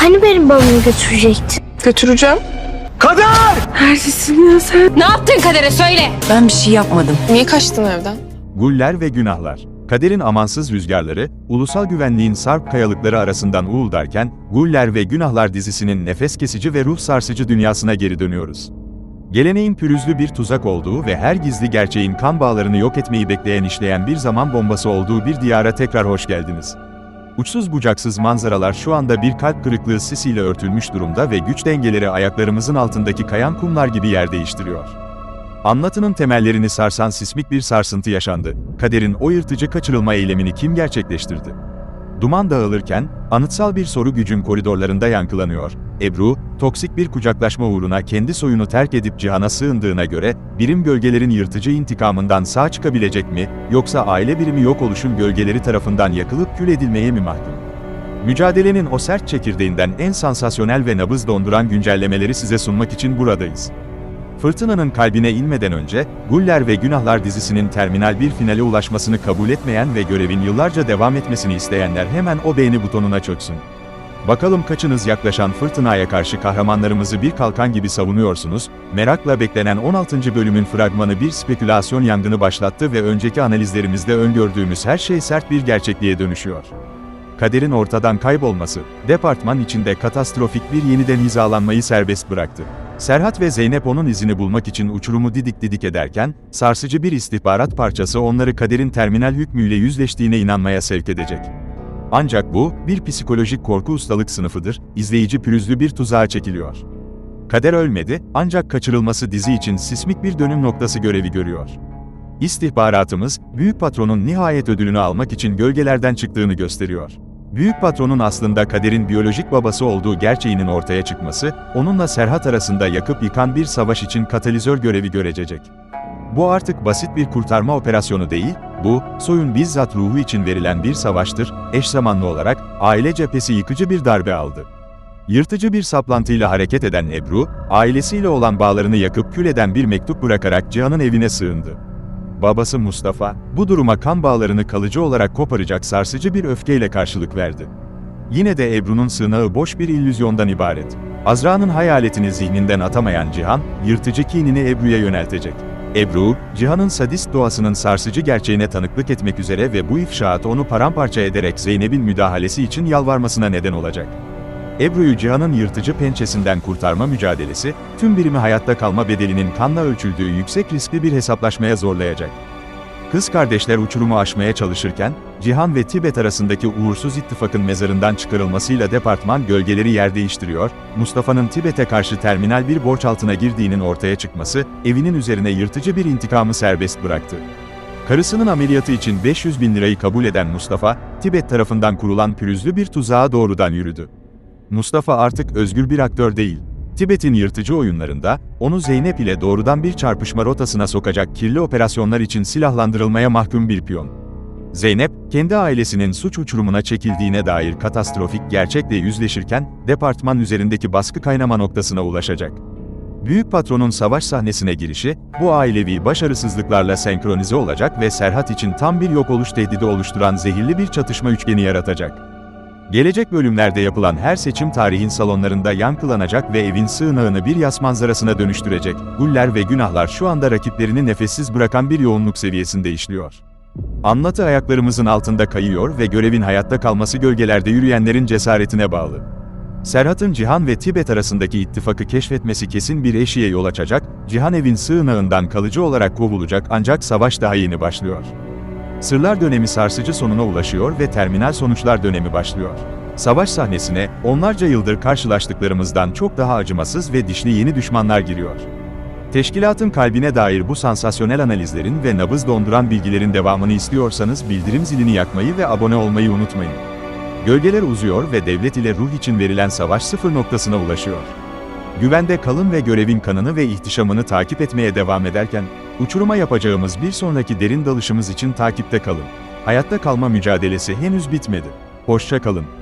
Hani benim babamı götürecektin? Götüreceğim. Neredesin ya sen? Ne yaptın kadere söyle. Ben bir şey yapmadım. Niye kaçtın evden? Guller ve günahlar. Kaderin amansız rüzgarları, ulusal güvenliğin sarp kayalıkları arasından uğuldarken, Guller ve Günahlar dizisinin nefes kesici ve ruh sarsıcı dünyasına geri dönüyoruz. Geleneğin pürüzlü bir tuzak olduğu ve her gizli gerçeğin kan bağlarını yok etmeyi bekleyen işleyen bir zaman bombası olduğu bir diyara tekrar hoş geldiniz. Uçsuz bucaksız manzaralar şu anda bir kalp kırıklığı sisiyle örtülmüş durumda ve güç dengeleri ayaklarımızın altındaki kayan kumlar gibi yer değiştiriyor. Anlatının temellerini sarsan sismik bir sarsıntı yaşandı. Kaderin o yırtıcı kaçırılma eylemini kim gerçekleştirdi? Duman dağılırken, anıtsal bir soru gücün koridorlarında yankılanıyor. Ebru, toksik bir kucaklaşma uğruna kendi soyunu terk edip cihana sığındığına göre, birim gölgelerin yırtıcı intikamından sağ çıkabilecek mi, yoksa aile birimi yok oluşum gölgeleri tarafından yakılıp kül edilmeye mi mahkum? Mücadelenin o sert çekirdeğinden en sansasyonel ve nabız donduran güncellemeleri size sunmak için buradayız. Fırtınanın kalbine inmeden önce, Guller ve Günahlar dizisinin terminal bir finale ulaşmasını kabul etmeyen ve görevin yıllarca devam etmesini isteyenler hemen o beğeni butonuna çöksün. Bakalım kaçınız yaklaşan fırtınaya karşı kahramanlarımızı bir kalkan gibi savunuyorsunuz, merakla beklenen 16. bölümün fragmanı bir spekülasyon yangını başlattı ve önceki analizlerimizde öngördüğümüz her şey sert bir gerçekliğe dönüşüyor. Kaderin ortadan kaybolması, departman içinde katastrofik bir yeniden hizalanmayı serbest bıraktı. Serhat ve Zeynep onun izini bulmak için uçurumu didik didik ederken, sarsıcı bir istihbarat parçası onları kaderin terminal hükmüyle yüzleştiğine inanmaya sevk edecek. Ancak bu, bir psikolojik korku ustalık sınıfıdır, izleyici pürüzlü bir tuzağa çekiliyor. Kader ölmedi, ancak kaçırılması dizi için sismik bir dönüm noktası görevi görüyor. İstihbaratımız, büyük patronun nihayet ödülünü almak için gölgelerden çıktığını gösteriyor. Büyük patronun aslında kaderin biyolojik babası olduğu gerçeğinin ortaya çıkması, onunla Serhat arasında yakıp yıkan bir savaş için katalizör görevi görecek. Bu artık basit bir kurtarma operasyonu değil, bu, soyun bizzat ruhu için verilen bir savaştır, eş zamanlı olarak, aile cephesi yıkıcı bir darbe aldı. Yırtıcı bir saplantıyla hareket eden Ebru, ailesiyle olan bağlarını yakıp kül eden bir mektup bırakarak Cihan'ın evine sığındı. Babası Mustafa, bu duruma kan bağlarını kalıcı olarak koparacak sarsıcı bir öfkeyle karşılık verdi. Yine de Ebru'nun sığınağı boş bir illüzyondan ibaret. Azra'nın hayaletini zihninden atamayan Cihan, yırtıcı kinini Ebru'ya yöneltecek. Ebru, Cihan'ın sadist doğasının sarsıcı gerçeğine tanıklık etmek üzere ve bu ifşaat onu paramparça ederek Zeynep'in müdahalesi için yalvarmasına neden olacak. Ebru'yu Cihan'ın yırtıcı pençesinden kurtarma mücadelesi, tüm birimi hayatta kalma bedelinin kanla ölçüldüğü yüksek riskli bir hesaplaşmaya zorlayacak. Kız kardeşler uçurumu aşmaya çalışırken, Cihan ve Tibet arasındaki uğursuz ittifakın mezarından çıkarılmasıyla departman gölgeleri yer değiştiriyor, Mustafa'nın Tibet'e karşı terminal bir borç altına girdiğinin ortaya çıkması, evinin üzerine yırtıcı bir intikamı serbest bıraktı. Karısının ameliyatı için 500 bin lirayı kabul eden Mustafa, Tibet tarafından kurulan pürüzlü bir tuzağa doğrudan yürüdü. Mustafa artık özgür bir aktör değil. Tibet'in yırtıcı oyunlarında, onu Zeynep ile doğrudan bir çarpışma rotasına sokacak kirli operasyonlar için silahlandırılmaya mahkum bir piyon. Zeynep, kendi ailesinin suç uçurumuna çekildiğine dair katastrofik gerçekle yüzleşirken, departman üzerindeki baskı kaynama noktasına ulaşacak. Büyük patronun savaş sahnesine girişi, bu ailevi başarısızlıklarla senkronize olacak ve Serhat için tam bir yok oluş tehdidi oluşturan zehirli bir çatışma üçgeni yaratacak. Gelecek bölümlerde yapılan her seçim tarihin salonlarında yankılanacak ve evin sığınağını bir yas manzarasına dönüştürecek. Guller ve günahlar şu anda rakiplerini nefessiz bırakan bir yoğunluk seviyesinde işliyor. Anlatı ayaklarımızın altında kayıyor ve görevin hayatta kalması gölgelerde yürüyenlerin cesaretine bağlı. Serhat'ın Cihan ve Tibet arasındaki ittifakı keşfetmesi kesin bir eşiğe yol açacak, Cihan evin sığınağından kalıcı olarak kovulacak ancak savaş daha yeni başlıyor. Sırlar dönemi sarsıcı sonuna ulaşıyor ve terminal sonuçlar dönemi başlıyor. Savaş sahnesine, onlarca yıldır karşılaştıklarımızdan çok daha acımasız ve dişli yeni düşmanlar giriyor. Teşkilatın kalbine dair bu sansasyonel analizlerin ve nabız donduran bilgilerin devamını istiyorsanız bildirim zilini yakmayı ve abone olmayı unutmayın. Gölgeler uzuyor ve devlet ile ruh için verilen savaş sıfır noktasına ulaşıyor. Güvende kalın ve görevin kanını ve ihtişamını takip etmeye devam ederken, uçuruma yapacağımız bir sonraki derin dalışımız için takipte kalın. Hayatta kalma mücadelesi henüz bitmedi. Hoşça kalın.